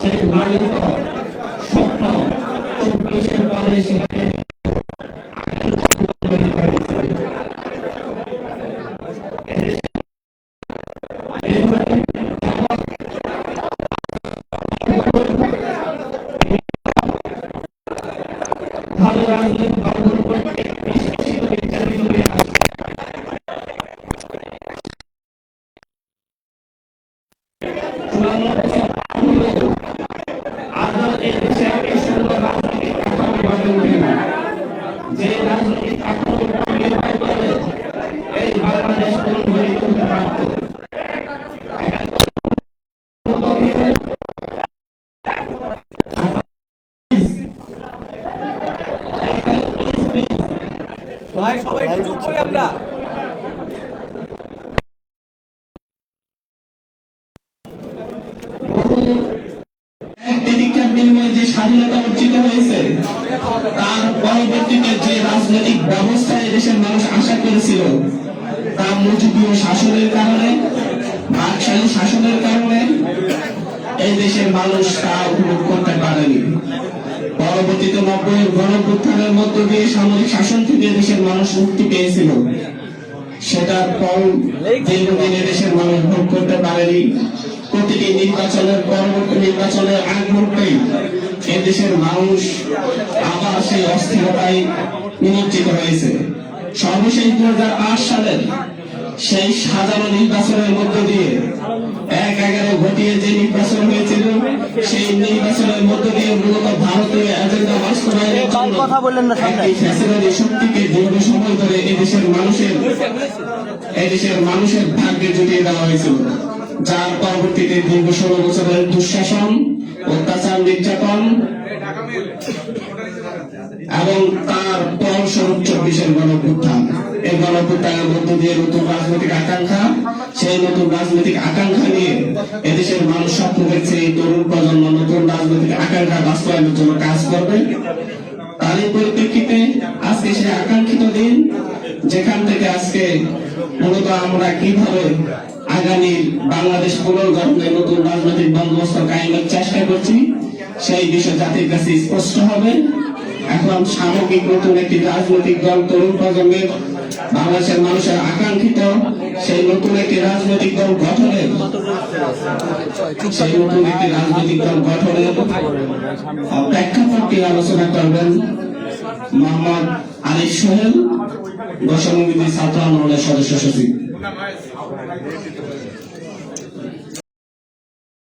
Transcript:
সেই ঘোষিত স্বপ্ন চব্বিশের পরে সেখানে ভালো রাজনৈতিক দলগুলোর উপর বেশ কিছু এই দেশে একটি সুন্দর রাজনৈতিক কাঠামো গড়ে ওঠেনি যে রাজনৈতিক উপর নির্ভর করে এই বাংলাদেশ তরুণ গড়ে তুলতে পারত ভাই সবাই চুপ করি আমরা। বিনিময়ে যে স্বাধীনতা অর্জিত হয়েছে, তার পরবর্তীতে যে রাজনৈতিক ব্যবস্থা দেশের মানুষ আশা করেছিল, তা মুজিবীয় শাসনের কারণে বাকশালী শাসনের কারণে এই দেশের মানুষ তা উপভোগ করতে পারেনি। পরবর্তীতে নব্বই গণপ্রত্থানের মধ্য দিয়ে সামরিক শাসন থেকে দেশের মানুষ মুক্তি পেয়েছিল। সেটার ফল দীর্ঘদিন দেশের মানুষ ভোগ করতে পারেনি। প্রতিটি নির্বাচনের পরবর্তী নির্বাচনের আগ মুহূর্তেই এদেশের মানুষ আবার সেই অস্থিরতায় নিমজ্জিত হয়েছে সর্বশেষ দু হাজার আট সালের সেই সাজানো নির্বাচনের মধ্য দিয়ে এক এগারো ঘটিয়ে যে নির্বাচন হয়েছিল সেই নির্বাচনের মধ্য দিয়ে মূলত ভারতীয় এজেন্ডা বাস্তবায়নের কথা বললেন না সামনে। একটি শক্তিকে দীর্ঘ সময় ধরে এদেশের মানুষের এদেশের মানুষের ভাগ্যে জুটিয়ে দেওয়া হয়েছিল যার পরবর্তীতে দীর্ঘ ষোলো বছরের দুঃশাসন, অত্যাচার, নির্যাতন এবং তার ফলস্বরূপ চব্বিশের গণপুত্থান। এই গণপুত্থানের মধ্য দিয়ে নতুন রাজনৈতিক আকাঙ্ক্ষা, সেই নতুন রাজনৈতিক আকাঙ্ক্ষা নিয়ে এদেশের মানুষ স্বপ্ন দেখছে এই তরুণ প্রজন্ম নতুন রাজনৈতিক আকাঙ্ক্ষা বাস্তবায়নের জন্য কাজ করবে। তারই পরিপ্রেক্ষিতে আজকে সেই আকাঙ্ক্ষিত দিন, যেখান থেকে আজকে মূলত আমরা কীভাবে আগামী বাংলাদেশ পুনর্গঠনে নতুন রাজনৈতিক বন্দোবস্ত কায়েমের চেষ্টা করছি। সেই বিষয় জাতির কাছে স্পষ্ট হবে। এখন সামগ্রিক নতুন একটি রাজনৈতিক দল তরুণ প্রজন্মের, বাংলাদেশের মানুষের আকাঙ্ক্ষিত সেই নতুন একটি রাজনৈতিক দল গঠনের, সেই নতুন একটি রাজনৈতিক দল গঠনের প্রেক্ষাপটটি আলোচনা করবেন মোহাম্মদ আরিফ সোহেল বৈষম্যবিধি ছাত্র আন্দোলনের সদস্য সচিব। Ainda mais.